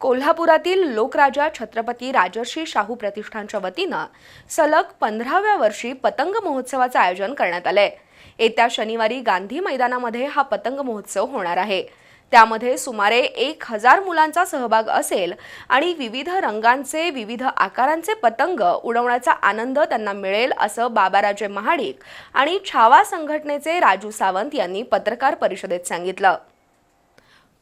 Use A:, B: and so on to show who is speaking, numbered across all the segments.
A: कोल्हापुरातील लोकराजा छत्रपती राजर्षी शाहू प्रतिष्ठानच्या वतीनं सलग पंधराव्या वर्षी पतंग महोत्सवाचं आयोजन करण्यात आलंय. येत्या शनिवारी गांधी मैदानामध्ये हा पतंग महोत्सव होणार आहे. त्यामध्ये सुमारे एक हजार मुलांचा सहभाग असेल आणि विविध रंगांचे विविध आकारांचे पतंग उडवण्याचा आनंद त्यांना मिळेल असं बाबाराजे महाडिक आणि छावा संघटनेचे राजू सावंत यांनी पत्रकार परिषदेत सांगितलं.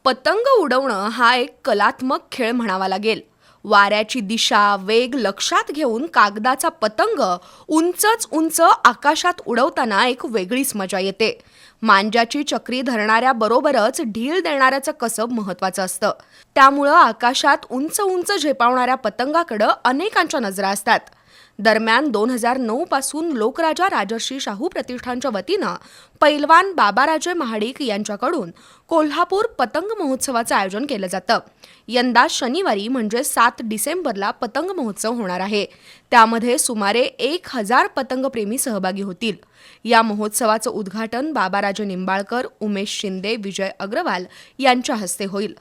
A: पतंग उडवणं हा एक कलात्मक खेळ म्हणावा लागेल. वाऱ्याची दिशा वेग लक्षात घेऊन कागदाचा पतंग उंचच उंच आकाशात उडवताना एक वेगळीच मजा येते. मांजाची चक्री धरणाऱ्या बरोबरच ढील देणाऱ्याचं कसब महत्वाचं असतं. त्यामुळं आकाशात उंच उंच झेपावणाऱ्या पतंगाकडं अनेकांच्या नजरा असतात. दरम्यान दोन हजार नऊ पासून लोकराजा राजर्षी शाहू प्रतिष्ठानच्या वतीनं पैलवान बाबाराजे महाडिक यांच्याकडून कोल्हापूर पतंग महोत्सवाचं आयोजन केलं जातं. यंदा शनिवारी म्हणजे सात डिसेंबरला पतंग महोत्सव होणार आहे. त्यामध्ये सुमारे एक हजार पतंगप्रेमी सहभागी होतील. या महोत्सवाचं उद्घाटन बाबाराजे निंबाळकर उमेश शिंदे विजय अग्रवाल यांच्या हस्ते होईल.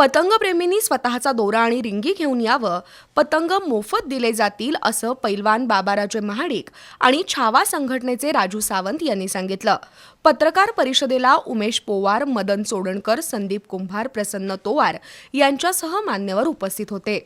A: पतंगप्रेमींनी स्वतःचा दोरा आणि रिंगी घेऊन यावं पतंग मोफत दिले जातील असं पैलवान बाबाराजे महाडिक आणि छावा संघटनेचे राजू सावंत यांनी सांगितलं. पत्रकार परिषदेला उमेश पोवार मदन चोडणकर संदीप कुंभार प्रसन्न तोवार यांच्यासह मान्यवर उपस्थित होते.